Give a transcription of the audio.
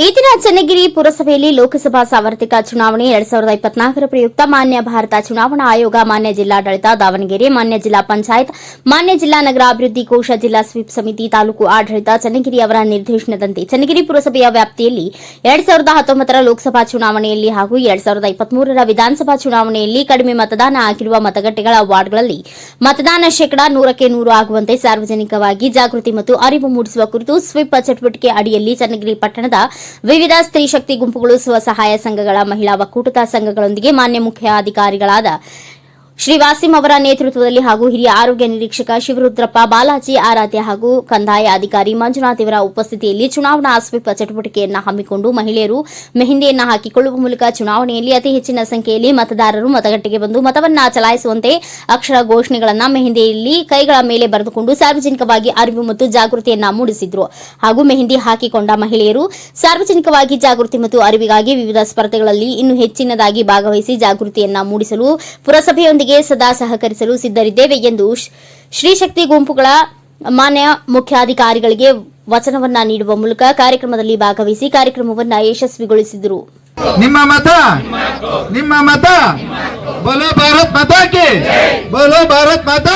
ಈ ದಿನ ಚನ್ನಗಿರಿ ಪುರಸಭೆಯಲ್ಲಿ ಲೋಕಸಭಾ ಸಾರ್ವತ್ರಿಕ ಚುನಾವಣೆ ಎರಡ್ ಸಾವಿರದ ಇಪ್ಪತ್ನಾಲ್ಕರ ಪ್ರಯುಕ್ತ ಮಾನ್ಯ ಭಾರತ ಚುನಾವಣಾ ಆಯೋಗ, ಮಾನ್ಯ ಜಿಲ್ಲಾಡಳಿತ, ದಾವಣಗೆರೆ, ಮಾನ್ಯ ಜಿಲ್ಲಾ ಪಂಚಾಯತ್, ಮಾನ್ಯ ಜಿಲ್ಲಾ ನಗರಾಭಿವೃದ್ಧಿ ಕೋಶ, ಜಿಲ್ಲಾ ಸ್ವೀಪ್ ಸಮಿತಿ, ತಾಲೂಕು ಆಡಳಿತ, ಚನ್ನಗಿರಿ ಅವರ ನಿರ್ದೇಶನದಂತೆ ಚನ್ನಗಿರಿ ಪುರಸಭೆಯ ವ್ಯಾಪ್ತಿಯಲ್ಲಿ ಎರಡ್ ಸಾವಿರದ ಹತ್ತೊಂಬತ್ತರ ಲೋಕಸಭಾ ಚುನಾವಣೆಯಲ್ಲಿ ಹಾಗೂ ಎರಡ್ ಸಾವಿರದ ಇಪ್ಪತ್ಮೂರರ ವಿಧಾನಸಭಾ ಚುನಾವಣೆಯಲ್ಲಿ ಕಡಿಮೆ ಮತದಾನ ಆಗಿರುವ ಮತಗಟ್ಟೆಗಳ ವಾರ್ಡ್ಗಳಲ್ಲಿ ಮತದಾನ ಶೇಕಡಾ ನೂರಕ್ಕೆ ನೂರು ಆಗುವಂತೆ ಸಾರ್ವಜನಿಕವಾಗಿ ಜಾಗೃತಿ ಮತ್ತು ಅರಿವು ಮೂಡಿಸುವ ಕುರಿತು ಸ್ವೀಪ್ ಚಟುವಟಿಕೆ ಅಡಿಯಲ್ಲಿ ಚನ್ನಗಿರಿ ಪಟ್ಟಣದ ವಿವಿಧ ಸ್ತ್ರೀ ಶಕ್ತಿ ಗುಂಪುಗಳು ಸ್ವಸಹಾಯ ಸಂಘಗಳ ಮಹಿಳಾ ಒಕ್ಕೂಟದ ಸಂಘಗಳೊಂದಿಗೆ ಮಾನ್ಯ ಮುಖ್ಯ ಅಧಿಕಾರಿಗಳಾದ ಶ್ರೀ ವಾಸಿಂ ಅವರ ನೇತೃತ್ವದಲ್ಲಿ ಹಾಗೂ ಹಿರಿಯ ಆರೋಗ್ಯ ನಿರೀಕ್ಷಕ ಶಿವರುದ್ರಪ್ಪ ಬಾಲಾಜಿ ಆರಾಧ್ಯ ಹಾಗೂ ಕಂದಾಯ ಅಧಿಕಾರಿ ಮಂಜುನಾಥ್ ಇವರ ಉಪಸ್ಥಿತಿಯಲ್ಲಿ ಚುನಾವಣಾ ಸ್ವೀಪ್ ಚಟುವಟಿಕೆಯನ್ನು ಹಮ್ಮಿಕೊಂಡು ಮಹಿಳೆಯರು ಮೆಹಂದಿಯನ್ನು ಹಾಕಿಕೊಳ್ಳುವ ಮೂಲಕ ಚುನಾವಣೆಯಲ್ಲಿ ಅತಿ ಹೆಚ್ಚಿನ ಸಂಖ್ಯೆಯಲ್ಲಿ ಮತದಾರರು ಮತಗಟ್ಟೆಗೆ ಬಂದು ಮತವನ್ನ ಚಲಾಯಿಸುವಂತೆ ಅಕ್ಷರ ಘೋಷಣೆಗಳನ್ನು ಮೆಹಂದಿಯಲ್ಲಿ ಕೈಗಳ ಮೇಲೆ ಬರೆದುಕೊಂಡು ಸಾರ್ವಜನಿಕವಾಗಿ ಅರಿವು ಮತ್ತು ಜಾಗೃತಿಯನ್ನ ಮೂಡಿಸಿದ್ರು. ಹಾಗೂ ಮೆಹಂದಿ ಹಾಕಿಕೊಂಡ ಮಹಿಳೆಯರು ಸಾರ್ವಜನಿಕವಾಗಿ ಜಾಗೃತಿ ಮತ್ತು ಅರಿವಿಗಾಗಿ ವಿವಿಧ ಸ್ಪರ್ಧೆಗಳಲ್ಲಿ ಇನ್ನೂ ಹೆಚ್ಚಿನದಾಗಿ ಭಾಗವಹಿಸಿ ಜಾಗೃತಿಯನ್ನ ಮೂಡಿಸಲು ಪುರಸಭೆಯೊಂದಿಗೆ ಸದಾ ಸಹಕರಿಸಲು ಸಿದ್ಧರಿದ್ದೇವೆ ಎಂದು ಶ್ರೀಶಕ್ತಿ ಗುಂಪುಗಳ ಮಾನ್ಯ ಮುಖ್ಯಾಧಿಕಾರಿಗಳಿಗೆ ವಚನವನ್ನ ನೀಡುವ ಮೂಲಕ ಕಾರ್ಯಕ್ರಮದಲ್ಲಿ ಭಾಗವಹಿಸಿ ಕಾರ್ಯಕ್ರಮವನ್ನ ಯಶಸ್ವಿಗೊಳಿಸಿದರು. ನಿಮ್ಮ ಮತ ನಿಮ್ಮ ಮತ. ಬೋಲೋ ಭಾರತ್ ಮಾತಾ ಬೋಲೋ ಭಾರತ್ ಮಾತಾ